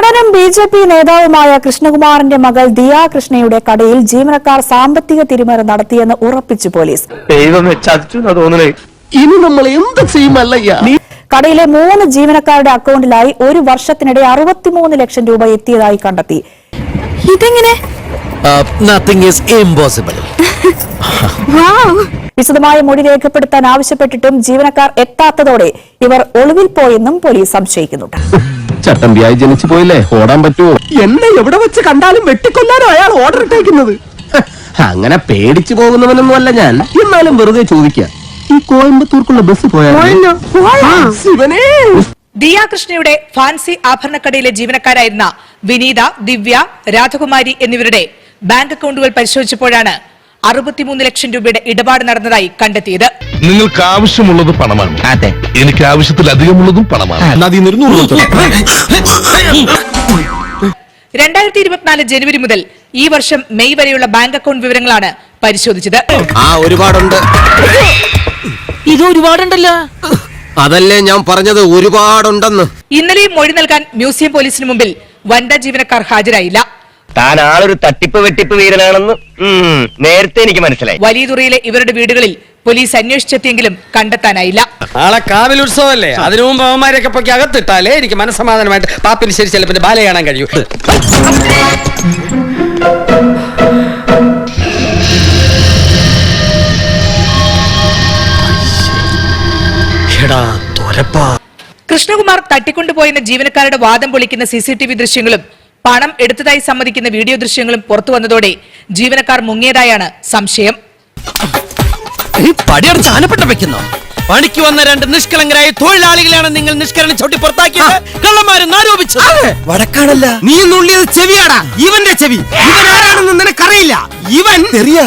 നടനും B J P നേതാവുമായ കൃഷ്ണകുമാറിന്റെ മകൾ ദിയ കൃഷ്ണയുടെ കടയിൽ ജീവനക്കാർ സാമ്പത്തിക തിരിമറി നടത്തിയെന്ന് ഉറപ്പിച്ചു പോലീസ്. ഇനി നമ്മൾ എന്ത് ചെയ്യുമല്ലയ്യ? കടയിലെ മൂന്ന് ജീവനക്കാരുടെ അക്കൗണ്ടിലായി ഒരു വർഷത്തിനിടെ അറുപത്തിമൂന്ന് ലക്ഷം രൂപ എത്തിയതായി കണ്ടെത്തി. ഇതെങ്ങനെ? നത്തിങ് ഈസ് ഇമ്പോസിബിൾ വിശദമായ മൊഴി രേഖപ്പെടുത്താൻ ആവശ്യപ്പെട്ടിട്ടും ജീവനക്കാർ എത്താത്തതോടെ ഇവർ ഒളിവിൽ പോയെന്നും പോലീസ് സംശയിക്കുന്നുണ്ട്. ചട്ടമ്പിയായി ജനിച്ചു പോയില്ലേ? ഓടാൻ പറ്റുമോ എന്നെ എവിടെ വെച്ച് കണ്ടാലും വെട്ടിക്കൊല്ലാനോ അയാൾ ഓർഡർ ഇട്ടേക്കുന്നത്. അങ്ങനെ പേടിച്ചു പോകുന്നവനൊന്നും അല്ല ഞാൻ. എന്നാലും വെറുതെ ചോദിക്കാം. ഈ കോയമ്പത്തൂർക്കുള്ള ബസ് പോയാലോ ശിവനേ! ദിയ കൃഷ്ണയുടെ ഫാൻസി ആഭരണക്കടയിലെ ജീവനക്കാരായിരുന്ന വിനീത ദിവ്യ രാധകുമാരി എന്നിവരുടെ ബാങ്ക് അക്കൗണ്ടുകൾ പരിശോധിച്ചപ്പോഴാണ് അറുപത്തിമൂന്ന് ലക്ഷം രൂപയുടെ ഇടപാട് നടന്നതായി കണ്ടെത്തിയത്. നിങ്ങൾക്ക് ആവശ്യമുള്ളത് പണമാണ്. അതെ എനിക്ക് ആവശ്യത്തിലധികമുള്ളതും പണമാണ് രണ്ടായിരത്തി ഇരുപത്തിനാല് ജനുവരി മുതൽ ഈ വർഷം മെയ് വരെയുള്ള ബാങ്ക് അക്കൗണ്ട് വിവരങ്ങളാണ് പരിശോധിച്ചത്. ആ ഒരുപാടുണ്ട്. ഇത് ഒരുപാടുണ്ടല്ലോ. അതല്ലേ ഞാൻ പറഞ്ഞത്? ഒരുപാടുണ്ടെന്ന്. ഇന്നലെയും മൊഴി നൽകാൻ മ്യൂസിയം പോലീസിന് മുമ്പിൽ വനിതാ ജീവനക്കാർ ഹാജരായില്ല. താൻ ആളൊരു തട്ടിപ്പ് വെട്ടിപ്പ് വീരനാണെന്ന് ഉം, നേരത്തെ എനിക്ക് മനസ്സിലായി. വലിയതുറയിലെ ഇവരുടെ വീടുകളിൽ പോലീസ് അന്വേഷിച്ചെത്തിയെങ്കിലും കണ്ടെത്താനായില്ല. ആളെ കാവിൽ ഉത്സവമല്ലേ? അതിനു മുമ്പ് അവന്മാരെയൊക്കെ പൊക്കി അകത്തിട്ടാലേ എനിക്ക് മനസ്സമാധാനമായിട്ട് പാപ്പിന് ശരി ചിലപ്പോൾ ബാല കാണാൻ കഴിയൂ. എടാ തൊരപ്പാ. കൃഷ്ണകുമാർ തട്ടിക്കൊണ്ടുപോയെന്ന ജീവനക്കാരുടെ വാദം പൊളിക്കുന്ന സി സി ടി വി ദൃശ്യങ്ങളും പണം എടുത്തതായി സമ്മതിക്കുന്ന വീഡിയോ ദൃശ്യങ്ങളും പുറത്തു വന്നതോടെ ജീവനക്കാർ മുങ്ങിയതായാണ് സംശയം. പണിക്ക് വന്ന രണ്ട് നിഷ്കളങ്കരായ തൊഴിലാളികളാണ് നിങ്ങൾ നിഷ്കരണം ചവിട്ടി പുറത്താക്കിയത്. കള്ളന്മാരെന്ന് ആരോപിച്ചത് വടക്കാണല്ല. നീ നുള്ളിയത് ചെവിയാടാ. ഇവന്റെ ചെവി. ഇവൻ ആരാണെന്ന് നിനക്കറിയില്ല. ഇവൻ ചെറിയ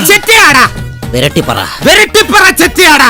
വിരട്ടിപ്പറ. വെരട്ടിപ്പറ ചെറ്റയാടാ.